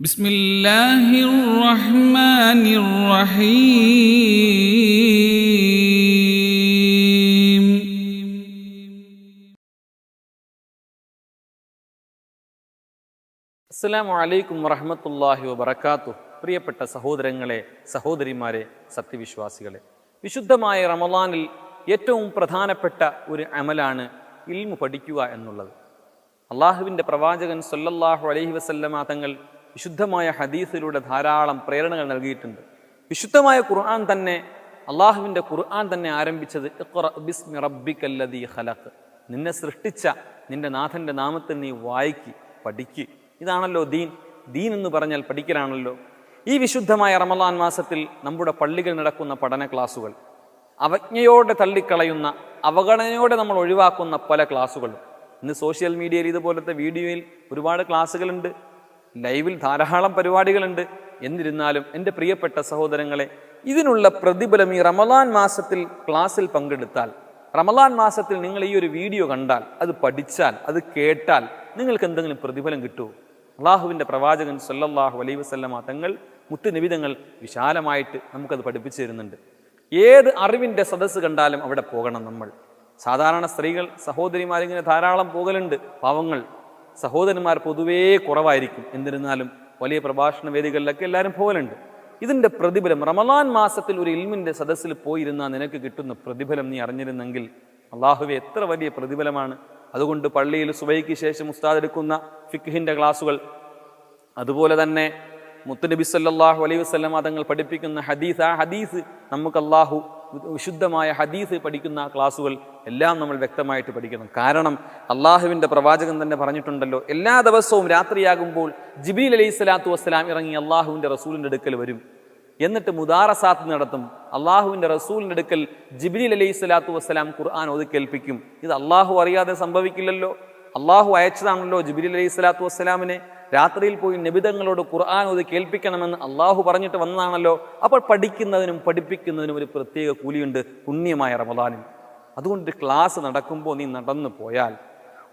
بسم الله الرحمن الرحيم അസ്സലാമു അലൈക്കും വറഹമത്തല്ലാഹി വബർക്കാത്തു പ്രിയപ്പെട്ട സഹോദരങ്ങളെ സഹോദരിമാരെ സത്യവിശ്വാസികളെ വിശുദ്ധമായ റമദാനിൽ ഏറ്റവും പ്രധാനപ്പെട്ട ഒരു അമലാണ് ഇൽമു പഠിക്കുക എന്നുള്ളത് അള്ളാഹുവിൻ്റെ പ്രവാചകൻ സല്ലല്ലാഹു അലൈഹി വസല്ലമ തങ്ങൾ വിശുദ്ധമായ ഹദീസിലൂടെ ധാരാളം പ്രേരണകൾ നൽകിയിട്ടുണ്ട്. വിശുദ്ധമായ ഖുർആൻ തന്നെ അള്ളാഹുവിന്റെ ഖുർആൻ തന്നെ ആരംഭിച്ചത് ബിസ്മി റബ്ബിക്കല്ലദീ നിന്നെ സൃഷ്ടിച്ച നിന്റെ നാഥന്റെ നാമത്തിൽ നീ വായിക്ക് പഠിക്ക്. ഇതാണല്ലോ ദീൻ. ദീൻ എന്ന് പറഞ്ഞാൽ പഠിക്കലാണല്ലോ. ഈ വിശുദ്ധമായ റമലാൻ മാസത്തിൽ നമ്മുടെ പള്ളികൾ നടക്കുന്ന പഠന ക്ലാസുകൾ അവജ്ഞയോടെ തള്ളിക്കളയുന്ന അവഗണനയോടെ നമ്മൾ ഒഴിവാക്കുന്ന പല ക്ലാസുകളും ഇന്ന് സോഷ്യൽ മീഡിയയിൽ ഇതുപോലത്തെ വീഡിയോയിൽ ഒരുപാട് ക്ലാസ്സുകളുണ്ട്. ലൈവിൽ ധാരാളം പരിപാടികളുണ്ട്. എന്നിരുന്നാലും എന്റെ പ്രിയപ്പെട്ട സഹോദരങ്ങളെ ഇതിനുള്ള പ്രതിഫലം ഈ റമദാൻ മാസത്തിൽ ക്ലാസ്സിൽ പങ്കെടുത്താൽ റമദാൻ മാസത്തിൽ നിങ്ങൾ ഈ ഒരു വീഡിയോ കണ്ടാൽ അത് പഠിച്ചാൽ അത് കേട്ടാൽ നിങ്ങൾക്ക് എന്തെങ്കിലും പ്രതിഫലം കിട്ടുമോ? അള്ളാഹുവിന്റെ പ്രവാചകൻ സല്ലല്ലാഹു അലൈ വസല്ലമ തങ്ങൾ മുത്തുനിബിതങ്ങൾ വിശാലമായിട്ട് നമുക്കത് പഠിപ്പിച്ചു തരുന്നുണ്ട്. ഏത് അറിവിന്റെ സദസ്സ് കണ്ടാലും അവിടെ പോകണം നമ്മൾ. സാധാരണ സ്ത്രീകൾ സഹോദരിമാരിങ്ങനെ ധാരാളം പോകലുണ്ട്. പാവങ്ങൾ സഹോദരന്മാർ പൊതുവേ കുറവായിരിക്കും. എന്നിരുന്നാലും വലിയ പ്രഭാഷണ വേദികളിലൊക്കെ എല്ലാവരും പോകലുണ്ട്. ഇതിന്റെ പ്രതിഫലം റമലാൻ മാസത്തിൽ ഒരു ഇൽമിന്റെ സദസ്സിൽ പോയിരുന്നാൽ നിനക്ക് കിട്ടുന്ന പ്രതിഫലം നീ അറിഞ്ഞിരുന്നെങ്കിൽ അള്ളാഹുവെ എത്ര വലിയ പ്രതിഫലമാണ്. അതുകൊണ്ട് പള്ളിയിൽ സുബൈക്ക് ശേഷം ഉസ്താദ് എടുക്കുന്ന ഫിഖിന്റെ ക്ലാസുകൾ. അതുപോലെ തന്നെ മുത്തുനബി സല്ലാഹു അലൈഹി വസ്ലം തങ്ങൾ പഠിപ്പിക്കുന്ന ഹദീസ്. ആ ഹദീസ് നമുക്ക് അള്ളാഹു വിശുദ്ധമായ ഹദീസ് പഠിക്കുന്ന ക്ലാസ്സുകൾ എല്ലാം നമ്മൾ വ്യക്തമായിട്ട് പഠിക്കണം. കാരണം അള്ളാഹുവിന്റെ പ്രവാചകൻ തന്നെ പറഞ്ഞിട്ടുണ്ടല്ലോ എല്ലാ ദിവസവും രാത്രിയാകുമ്പോൾ ജിബീൽ അലൈഹി സ്വലാത്തു വസ്സലാം ഇറങ്ങി അള്ളാഹുവിന്റെ റസൂലിന്റെ അടുക്കൽ വരും. എന്നിട്ട് മുദാറസാത്ത് നടത്തും. അള്ളാഹുവിന്റെ റസൂലിന്റെ അടുക്കൽ ജിബ്രീൽ അലൈഹി സ്വലാത്തു വസ്സലാം ഖുർആൻ ഒതുക്കേൽപ്പിക്കും ഇത് അള്ളാഹു അറിയാതെ സംഭവിക്കില്ലല്ലോ. അള്ളാഹു അയച്ചതാണല്ലോ ജിബ്രീൽ അലൈഹി സ്വലാത്തു വസ്സലാമിനെ. രാത്രിയിൽ പോയി നിബിതങ്ങളോട് ഖുർആൻ ഒത് കേൾപ്പിക്കണമെന്ന് അള്ളാഹു പറഞ്ഞിട്ട് വന്നതാണല്ലോ. അപ്പോൾ പഠിക്കുന്നതിനും പഠിപ്പിക്കുന്നതിനും ഒരു പ്രത്യേക കൂലിയുണ്ട് പുണ്യമായ റമദാനും അതുകൊണ്ട് ക്ലാസ് നടക്കുമ്പോൾ നീ നടന്നു പോയാൽ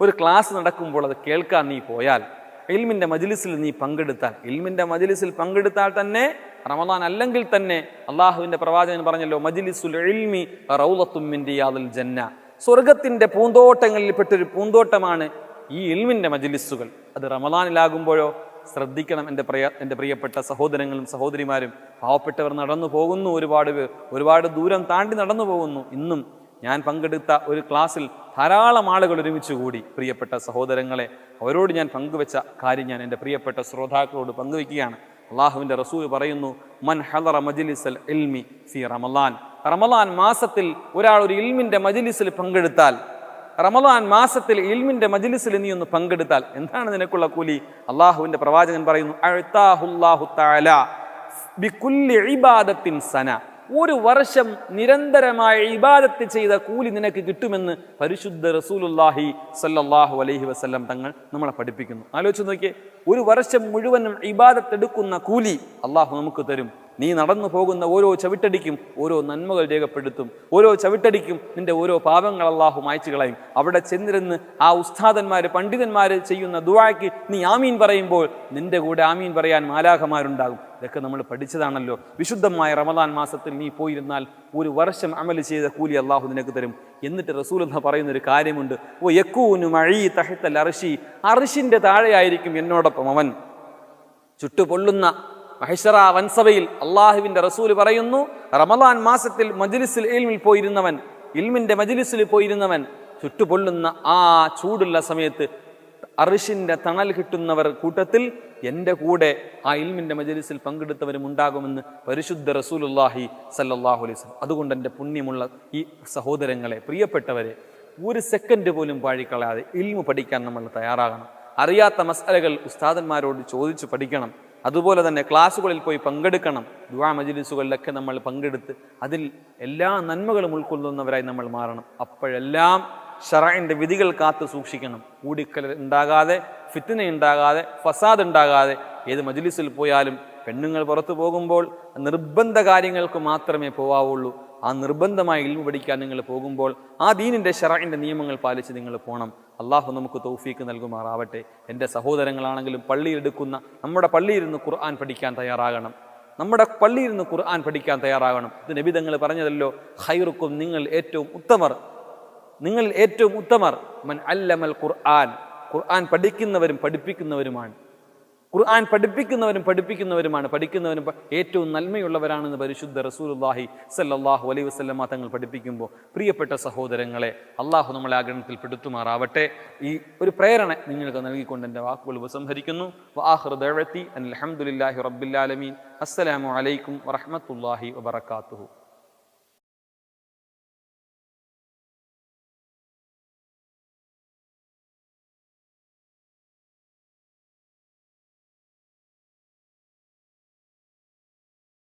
ഒരു ക്ലാസ് നടക്കുമ്പോൾ അത് കേൾക്കാൻ നീ പോയാൽ ഇൽമിന്റെ മജിലിസിൽ നീ പങ്കെടുത്താൽ ഇൽമിന്റെ മജിലിസിൽ പങ്കെടുത്താൽ തന്നെ റമദാൻ അല്ലെങ്കിൽ തന്നെ അള്ളാഹുവിന്റെ പ്രവാചകൻ പറഞ്ഞല്ലോ മജിലിസുൽ ഇൽമി റൗലത്തുമ്മിന്റെ മിൻ റിയാദിൽ ജന്ന. സ്വർഗത്തിന്റെ പൂന്തോട്ടങ്ങളിൽ പെട്ടൊരു പൂന്തോട്ടമാണ് ഈ ഇൽമിന്റെ മജ്ലിസുകൾ അത് റമദാനിലാകുമ്പോഴോ ശ്രദ്ധിക്കണം എന്റെ പ്രിയ എന്റെ പ്രിയപ്പെട്ട സഹോദരങ്ങളും സഹോദരിമാരും. പാവപ്പെട്ടവർ നടന്നു പോകുന്നു ഒരുപാട് പേർ. ഒരുപാട് ദൂരം താണ്ടി നടന്നു പോകുന്നു. ഇന്നും ഞാൻ പങ്കെടുത്ത ഒരു ക്ലാസ്സിൽ ധാരാളം ആളുകൾ ഒരുമിച്ച് കൂടി പ്രിയപ്പെട്ട സഹോദരങ്ങളെ. അവരോട് ഞാൻ പങ്കുവെച്ച കാര്യം ഞാൻ എന്റെ പ്രിയപ്പെട്ട ശ്രോതാക്കളോട് പങ്കുവെക്കുകയാണ്. അള്ളാഹുവിന്റെ റസൂൽ പറയുന്നു മൻ ഹലറ മജിലിസൽ ഇൽമി ഫി റമലാൻ റമലാൻ മാസത്തിൽ ഒരാൾ ഒരു ഇൽമിന്റെ മജിലിസിൽ പങ്കെടുത്താൽ റമദാൻ മാസത്തിൽ ഇൽമിന്റെ മജിലിസിൽ നീ ഒന്ന് പങ്കെടുത്താൽ എന്താണ് നിനക്കുള്ള കൂലി? അള്ളാഹുവിന്റെ പ്രവാചകൻ പറയുന്നു സന. ഒരു വർഷം നിരന്തരമായ ഇബാദത്ത് ചെയ്ത കൂലി നിനക്ക് കിട്ടുമെന്ന് പരിശുദ്ധ റസൂലുല്ലാഹി സല്ലാഹു അലൈഹി വസല്ലം തങ്ങൾ നമ്മളെ പഠിപ്പിക്കുന്നു. ആലോചിച്ച് നോക്കിയേ ഒരു വർഷം മുഴുവനും ഇബാദത്ത് എടുക്കുന്ന കൂലി അള്ളാഹു നമുക്ക് തരും. നീ നടന്നു പോകുന്ന ഓരോ ചവിട്ടടിക്കും ഓരോ നന്മകൾ രേഖപ്പെടുത്തും. ഓരോ ചവിട്ടടിക്കും നിന്റെ ഓരോ പാപങ്ങൾ അള്ളാഹു മായ്ച്ചു കളയും. അവിടെ ചെന്നിരുന്ന് ആ ഉസ്താദന്മാർ പണ്ഡിതന്മാർ ചെയ്യുന്ന ദുവായ്ക്ക് നീ ആമീൻ പറയുമ്പോൾ നിന്റെ കൂടെ ആമീൻ പറയാൻ മാലാഖമാരുണ്ടാകും. ഇതൊക്കെ നമ്മൾ പഠിച്ചതാണല്ലോ. വിശുദ്ധമായ റമദാൻ മാസത്തിൽ നീ പോയിരുന്നാൽ ഒരു വർഷം അമൽ ചെയ്ത കൂലി അള്ളാഹു നിനക്ക് തരും. എന്നിട്ട് റസൂൽ എന്ന് പറയുന്ന ഒരു കാര്യമുണ്ട്. ഓ യക്കൂനു മഴി തഹത്തൽ അർഷി അറിശിന്റെ താഴെയായിരിക്കും എന്നോടൊപ്പം അവൻ. ചുട്ടുപൊള്ളുന്ന മഹിഷറ വൻസഭയിൽ അള്ളാഹുവിന്റെ റസൂൽ പറയുന്നു റമദാൻ മാസത്തിൽ മജ്ലിസിൽ ഇൽമിൽ പോയിരുന്നവൻ ഇൽമിന്റെ മജ്ലിസിൽ പോയിരുന്നവൻ ചുട്ടുപൊള്ളുന്ന ആ ചൂടുള്ള സമയത്ത് അറിഷിന്റെ തണൽ കിട്ടുന്നവർ കൂട്ടത്തിൽ എന്റെ കൂടെ ആ ഇൽമിന്റെ മജലിസിൽ പങ്കെടുത്തവരും ഉണ്ടാകുമെന്ന് പരിശുദ്ധ റസൂലുല്ലാഹി സല്ലാഹു വസല്ലം. അതുകൊണ്ട് എന്റെ പുണ്യമുള്ള ഈ സഹോദരങ്ങളെ പ്രിയപ്പെട്ടവരെ ഒരു സെക്കൻഡ് പോലും പാഴിക്കളയാതെ ഇൽമു പഠിക്കാൻ നമ്മൾ തയ്യാറാകണം. അറിയാത്ത മസാലകൾ ഉസ്താദന്മാരോട് ചോദിച്ചു പഠിക്കണം. അതുപോലെ തന്നെ ക്ലാസ്സുകളിൽ പോയി പങ്കെടുക്കണം. ദുവാ മജിലിസുകളിലൊക്കെ നമ്മൾ പങ്കെടുത്ത് അതിൽ എല്ലാ നന്മകളും ഉൾക്കൊള്ളുന്നവരായി നമ്മൾ മാറണം. അപ്പോഴെല്ലാം ഷറൈന്റെ വിധികൾ കാത്തു സൂക്ഷിക്കണം. കൂടിക്കൽ ഉണ്ടാകാതെ ഫിത്തിന ഉണ്ടാകാതെ ഫസാദ് ഉണ്ടാകാതെ ഏത് മജിലിസിൽ പോയാലും പെണ്ണുങ്ങൾ പുറത്തു പോകുമ്പോൾ നിർബന്ധ കാര്യങ്ങൾക്ക് മാത്രമേ പോവാവുള്ളൂ. ആ നിർബന്ധമായ ഇൽമു പഠിക്കാൻ നിങ്ങൾ പോകുമ്പോൾ ആ ദീനിന്റെ ഷറൈന്റെ നിയമങ്ങൾ പാലിച്ച് നിങ്ങൾ പോകണം അള്ളാഹു നമുക്ക് തൗഫീക്ക് നൽകുമാറാവട്ടെ. എന്റെ സഹോദരങ്ങളാണെങ്കിലും പള്ളിയിലെടുക്കുന്ന നമ്മുടെ പള്ളിയിരുന്ന് ഖുർആൻ പഠിക്കാൻ തയ്യാറാകണം. നമ്മുടെ പള്ളിയിരുന്ന് ഖുർആൻ പഠിക്കാൻ തയ്യാറാകണം. ഇത് നബിതങ്ങൾ പറഞ്ഞതല്ലോ ഹൈറുക്കും നിങ്ങൾ ഏറ്റവും ഉത്തമർ. നിങ്ങൾ ഏറ്റവും ഉത്തമർ. മൻ അല്ലമൽ ഖുർആൻ. ഖുർആൻ പഠിക്കുന്നവരും പഠിപ്പിക്കുന്നവരുമാണ്. ഖുർആൻ പഠിപ്പിക്കുന്നവരും പഠിപ്പിക്കുന്നവരുമാണ്. പഠിക്കുന്നവരും ഏറ്റവും നന്മയുള്ളവരാണെന്ന് പരിശുദ്ധ റസൂലുള്ളാഹി സല്ലാഹു അലൈഹി വസ്ലമ തങ്ങൾ പഠിപ്പിക്കുമ്പോൾ പ്രിയപ്പെട്ട സഹോദരങ്ങളെ അള്ളാഹു നമ്മളെ ആഗ്രഹത്തിൽ പെടുത്തുമാറാവട്ടെ. ഈ ഒരു പ്രേരണ നിങ്ങൾക്ക് നൽകിക്കൊണ്ട് എന്റെ വാക്കുകൾ ഉപസംഹരിക്കുന്നു. അലഹമുല്ലാഹി ആലമീൻ. അസ്സലാമു അലൈക്കും വറഹ്മത്തുള്ളാഹി വബറകാതുഹു.